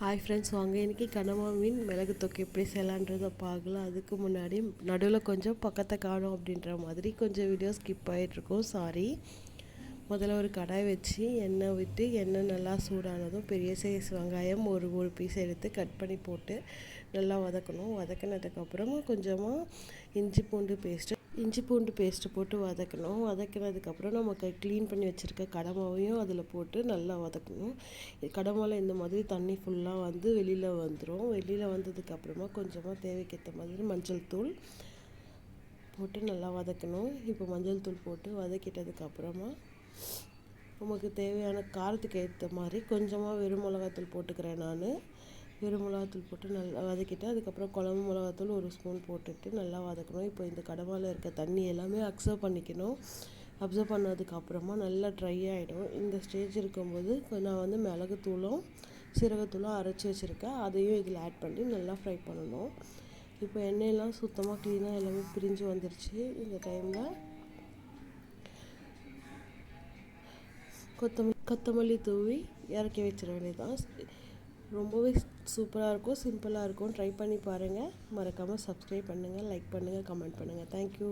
Hi friends வாங்க. இன்றைக்கி கனவா மீன் மிளகு தொக்கு எப்படி செய்யலான்றதை பார்க்கலாம். அதுக்கு முன்னாடி நடுவில் கொஞ்சம் பக்கத்தை காணும் அப்படின்ற மாதிரி கொஞ்சம் வீடியோ ஸ்கிப் ஆகிட்ருக்கோம் சாரி முதல்ல ஒரு கடாய் வச்சு எண்ணெய் விட்டு எண்ணெய் நல்லா சூடானதும் பெரிய சைஸ் வெங்காயம் ஒரு ஒரு பீஸ் எடுத்து கட் பண்ணி போட்டு நல்லா வதக்கணும். வதக்கினதுக்கப்புறமா கொஞ்சமாக இஞ்சி பூண்டு பேஸ்ட்டு இஞ்சி பூண்டு பேஸ்ட்டு போட்டு வதக்கணும். வதக்கினதுக்கப்புறம் நமக்கு க்ளீன் பண்ணி வச்சுருக்க கடமாவையும் அதில் போட்டு நல்லா வதக்கணும். கடமாவில் இந்த மாதிரி தண்ணி ஃபுல்லாக வந்து வெளியில் வந்துடும் வெளியில் வந்ததுக்கப்புறமா கொஞ்சமாக தேவைக்கேற்ற மாதிரி மஞ்சள் தூள் போட்டு நல்லா வதக்கணும். இப்போ மஞ்சள் தூள் போட்டு வதக்கிட்டதுக்கப்புறமா நமக்கு தேவையான காரத்துக்கு ஏற்ற மாதிரி கொஞ்சமாக வெறும் மிளகாத்தூள் போட்டுக்கிறேன் நான். வெறும் மிளகாத்தூள் போட்டு நல்லா வதக்கிட்டு அதுக்கப்புறம் குழம்பு மிளகாத்தூள் ஒரு ஸ்பூன் போட்டுட்டு நல்லா வதக்கணும். இப்போ இந்த கடமாவில் இருக்க தண்ணி எல்லாமே அப்சர்வ் பண்ணிக்கணும். அப்சர்வ் பண்ணதுக்கப்புறமா நல்லா ட்ரை ஆகிடும் இந்த ஸ்டேஜ் இருக்கும்போது நான் வந்து மிளகுத்தூளும் சீரகத்தூளும் அரைச்சி வச்சுருக்கேன். அதையும் இதில் ஆட் பண்ணி நல்லா ஃப்ரை பண்ணணும். இப்போ எண்ணெயெல்லாம் சுத்தமாக க்ளீனாக எல்லாமே பிரிஞ்சு வந்துருச்சு. இந்த டைமில் கொத்தமல்லி கொத்தமல்லி தூவி இறக்கி வச்சிட வேண்டியதான் ரொம்பவே சூப்பராக இருக்கும் சிம்பிளாக இருக்கும். ட்ரை பண்ணி பாருங்கள் மறக்காமல் சப்ஸ்கிரைப் பண்ணுங்கள் லைக் பண்ணுங்கள் கமெண்ட் பண்ணுங்கள் தேங்க்யூ